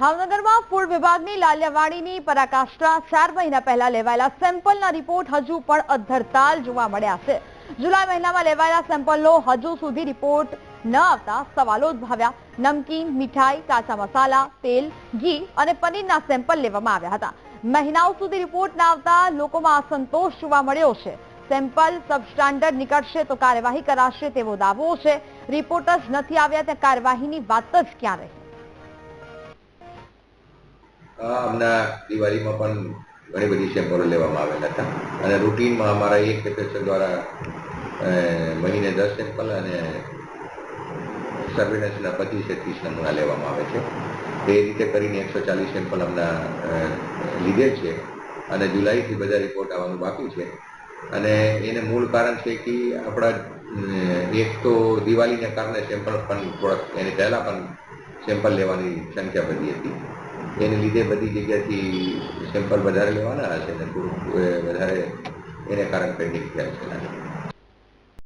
ભાવનગરમાં ફૂડ વિભાગની લાલ્યવાડીની પરાકાષ્ઠા ચાર મહિના પહેલા લેવાયેલા સેમ્પલના રિપોર્ટ હજુ પણ અધરતાલ જોવા મળ્યા છે. જુલાઈ મહિનામાં લેવાયેલા સેમ્પલનો હજુ સુધી રિપોર્ટ ન આવતા સવાલો ઉદભાવ્યા. નમકીન, મીઠાઈ, કાચા મસાલા, તેલ, ઘી અને પનીરના સેમ્પલ લેવામાં આવ્યા હતા. મહિનાઓ સુધી રિપોર્ટ ના આવતા લોકોમાં અસંતોષ જોવા મળ્યો છે. સેમ્પલ સબસ્ટાન્ડર્ડ નીકળશે તો કાર્યવાહી કરાશે તેવો દાવો છે. રિપોર્ટ જ નથી આવ્યા ત્યાં કાર્યવાહીની વાત જ ક્યાં રહી? હમણાં દિવાળીમાં પણ ઘણી બધી સેમ્પલો લેવામાં આવેલા હતા. અને રૂટીનમાં અમારા એક કેપેસર દ્વારા મહિને દસ સેમ્પલ અને સર્વેલન્સના પચીસ ત્રીસ નમૂના લેવામાં આવે છે. તે રીતે કરીને એકસો ચાલીસ સેમ્પલ હમણાં લીધે છે અને જુલાઈથી બધા રિપોર્ટ આવવાનું બાકી છે. અને એને મૂળ કારણ છે કે આપણા એક તો દિવાળીને કારણે સેમ્પલ પણ થોડાક એની પહેલાં પણ સેમ્પલ લેવાની સંખ્યા વધી હતી. એને લીધે બધી જગ્યાથી સેમ્પલ વધારે લેવાના હશે ને થોડુંક વધારે એને કારણ પેન્ડિંગ થયા છે